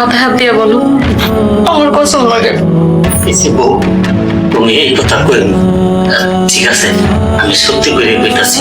মাথায় হাত দিয়ে বলো। আমার কসম লাগে। তুমি এই কথা কই ঠিক আছে আমি সত্যি করে কইতাছি।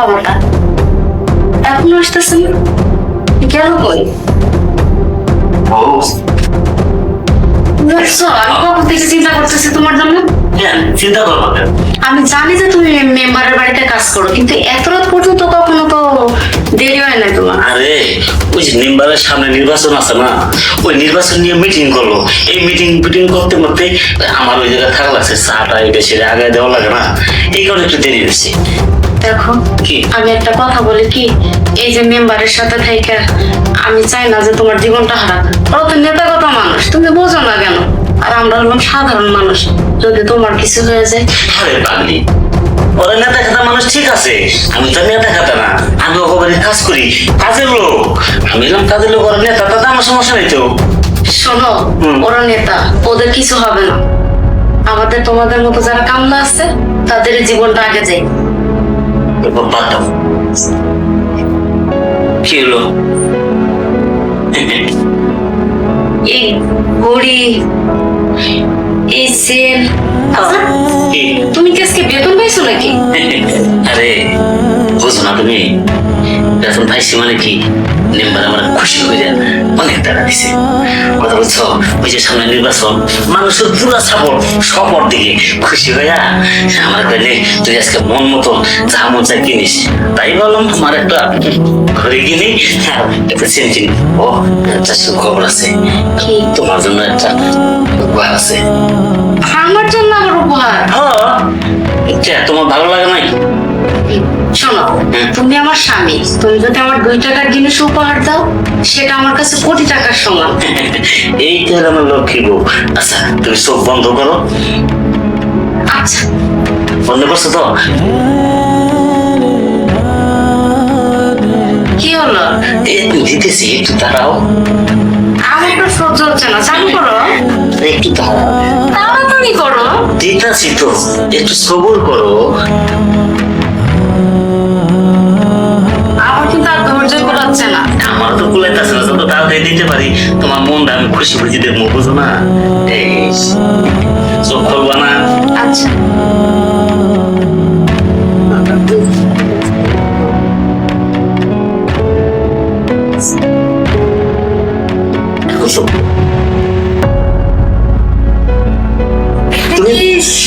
বারোটা এখনও আসতেছেন গেল কই? চিন্তা করতেছি তোমার জন্য? চিন্তা করব আমি জানি যে তুমি মেম্বারের বাড়িতে কাজ করো কিন্তু এত রাত পর্যন্ত কখনো তো দেরি হয় না তোমার আরে ওই যে সামনে নির্বাচন আছে না ওই নির্বাচন নিয়ে মিটিং করল। এই মিটিং মিটিং করতে করতে আমার ওই জায়গায় থাকা লাগছে চাটা এটা সেটা আগে দেওয়া লাগে না। এই কারণে একটু দেরি হয়েছে। দেখো কি? আমি একটা কথা বলি কি এই যে মেম্বারের সাথে থেকে আমি চাই না যে তোমার জীবনটা হারাক। ওরা তো নেতাগত মানুষ তুমি বোঝো না কেন? আর আমরা হলাম সাধারণ মানুষ যদি তোমার কিছু হয়ে যায়। আরে পাগলি ওরা নেতা খাতা মানুষ ঠিক আছে। আমি তো নেতা খাতা না। আমি ওখানে কাজ করি। কাজের লোক। আমি এলাম কাজের লোক ওরা নেতা তাতে আমার সমস্যা নেই তো। শোনো ওরা নেতা ওদের কিছু হবে না। আমাদের তোমাদের মতো যারা কামলা আছে তাদের জীবনটা আগে এবার কি হলো? এই ঘড়ি এই কি? তুমি কি আজকে বেতন পাইছো নাকি? আরে বুঝো না তুমি। বেতন পাইছি মানে কি? নেম্বার আমার খুশি হয়ে যায় অনেক টাকা দিছে। বলছো? ওই যে সামনে নির্বাচন মানুষের পুরা সাপোর্ট সপর দিকে খুশি হয়ে আমার কাছে তুই আজকে মন মতো যা মন চাই কিনিস। তাই বললাম আমার একটা ঘরে কিনি। হ্যাঁ একটা চেন ও একটা সুখবর আছে। তোমার জন্য একটা উপহার আছে। আমার জন্য আবার উপহার? হ্যাঁ। তোমার ভালো লাগে নাই? শোনো তুমি আমার স্বামী তুমি যদি আমার দুই টাকার জিনিস উপহার দাও সেটা আমার কাছে কোটি টাকার সমান। এইটা আমার লক্ষ্মী বউ। আচ্ছা তুমি চোখ বন্ধ করো। আচ্ছা। বন্ধ করছ তো? কি হলো? দিতেছি একটু দাঁড়াও। আমার তো সহ্য হচ্ছে না চালু করো। একটু দাঁড়াও। তাড়াতাড়ি করো। দিতেছি তো একটু সবুর করো। তাড়াতাড়ি দিতে পারি। তোমার মনটা আমি খুশি খুশি দেখব বুঝো না? চোখ করব না? আচ্ছা।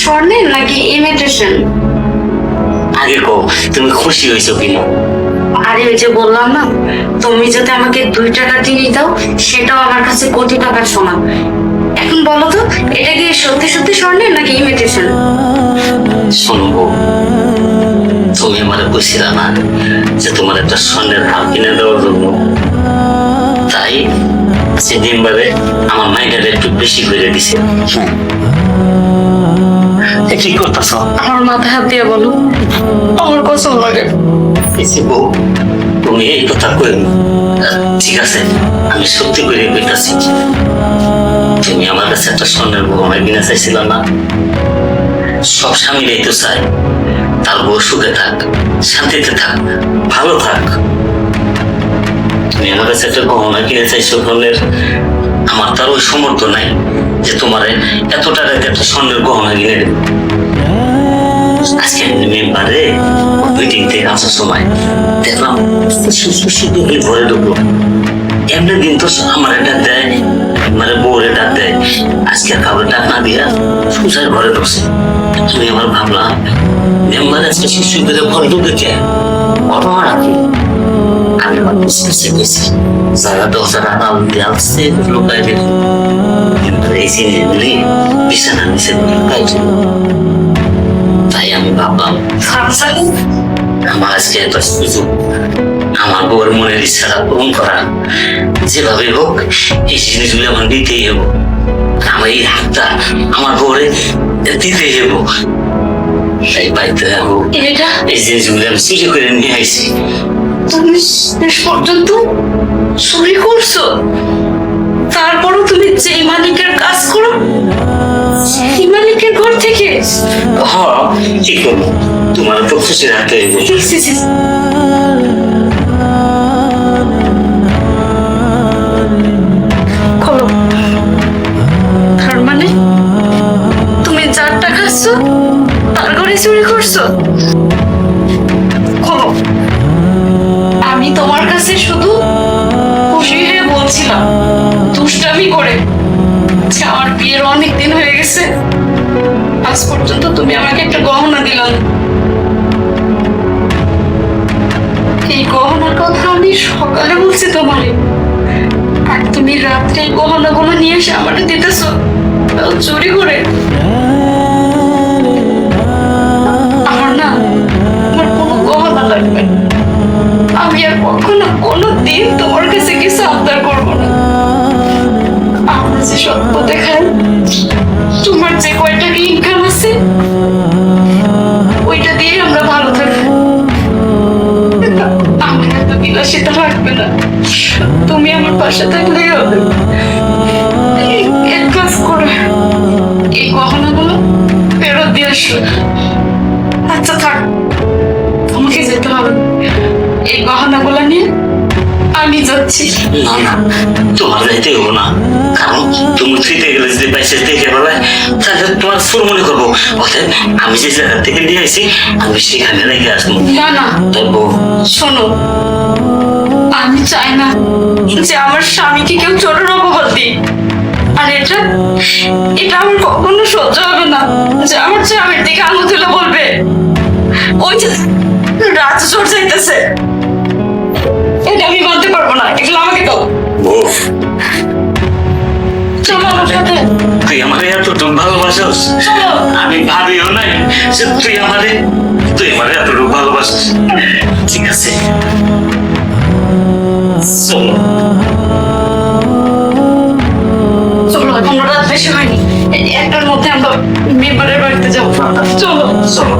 স্বর্ণের নাকি ইমিটেশন? আগে কো তুমি খুশি হয়েছো কিনা? আরে ওই যে বললাম না তুমি যদি আমাকে দুই টাকা জিনিস দাও সেটাও আমার কাছে কোটি টাকার সমান। এখন বলো তো এটা কি সত্যি সত্যি স্বর্ণের নাকি ইমিটেশন? শোনো বউ, তুমি আমার কইছিল না যে তোমার একটা স্বর্ণের হার কিনে দেওয়ার জন্য। তাই সেদিন বাদে আমার মাইন্ডারে একটু বেশি করে দিছে। এ কি করতেছ? আমার মাথায় হাত দিয়ে বলো। আমার কসম লাগে। কিছু বউ এই কথা কই ঠিক আছে, আমি সত্যি করে কইতাছি। তুমি আমার কাছে একটা স্বর্ণের গহনা কিনে চাইছিল না। সব স্বামীরাই তো চায়, তার বউ সুখে থাক, শান্তিতে থাক, ভালো থাক। তুমি আমার কাছে একটা গহনা কিনে চাইছো ধরনের আমার তার ওই সমর্থ নাই যে তোমার এত টাকা একটা স্বর্ণের গহনা কিনে দেবে। আজকে মেম্বারে মিটিং থেকে আসার সময় দেখলাম শুধু ঘরে ঢুকলো এমনি দিন তো আমার ডাক দেয় মানে বউরে ডাক দেয় আজকে কাউরে ডাক না দিয়া সুসার ঘরে ঢুকছে আমি আবার ভাবলাম মেম্বার আজকে শিশু করে ঘরে ঢুকে কে ঘটনা কি আমি আবার বুঝতে গেছি যারা দশটা আল দিয়ে আসছে লোকায় দেখি কিন্তু এই জিনিসগুলি বিছানা নিচে লুকাই ছিল তাই আমি আমার আজকে একটা সুযোগ। আমার বউর মনের ইচ্ছাটা পূরণ করা। যেভাবে হোক এই জিনিসগুলো আমার দিতেই হব। আমার এই হাতটা আমার বউরে দিতেই হব। বাড়িতে যাব। এই জিনিসগুলো আমি চুরি করে নিয়ে আইছি তুমি শেষ পর্যন্ত চুরি করছ? তারপরও তুমি যে মালিকের কাজ করো সেই ঘর থেকে। হ কি করব তোমার তো রাখতে হইব ছি, ছি, ছি। খোলো তার মানে তুমি তার ঘরে চুরি করছ? আমি তোমার কাছে শুধু আজ পর্যন্ত তুমি আমাকে একটা গহনা দিলাম না। এই গহনার কথা আমি সকালে বলছি তোমারে আর তুমি রাত্রে গহনাগুলো নিয়ে এসে আমার দিতেছো চুরি করে আমার না, আমার কোনো গহনা লাগবে। আমি আর কখনো কোনো দিন তোমার কাছে কিছু আবদার করব না আমরা যে সত্য দেখায় তোমার যে কয়টা ইনকাম আছে, ওইটা দিয়ে আমরা ভালো থাকব। আমার এত বিলাসিতা লাগবে না। তুমি আমার পাশে থাকলেই গহনাগুলো ফেরত দিয়ে আচ্ছা থাক। আমাকে যেতে হবে। এই গহনাগুলো নিয়ে আমি যাচ্ছি। না না, তোমার যাইতে হব না। কারণ তুমি ফিতে গেলে যদি পাইছে দেখে বলে তাহলে তোমার ফুল মনে করব। আমি যে জায়গা থেকে নিয়ে আসি আমি সেখানে রেখে আসব। না না। তোর বউ। শোনো আমি চাই না যে আমার স্বামীকে কেউ ছোটের অপবাদ দিই আর এটা এটা আমার কখনো সহ্য হবে না যে আমার স্বামীর দিকে আঙুল তুলে বলবে ওই যে রাত জোর যাইতেছে। এটা আমি মানতে পারব না। এগুলো আমাকে দাও। চলো আমার সাথে। তুই আমারে এতটুকু ভালোবাসস? আমি ভাবিও নাই যে তুই আমারে তুই আমার এতটুকু ভালোবাসিস। ঠিক আছে। চলো। চলো, এখন রাত বেশি হয়নি। একটার মধ্যে আমরা মেম্বারের বাড়িতে যাব। চলো চলো।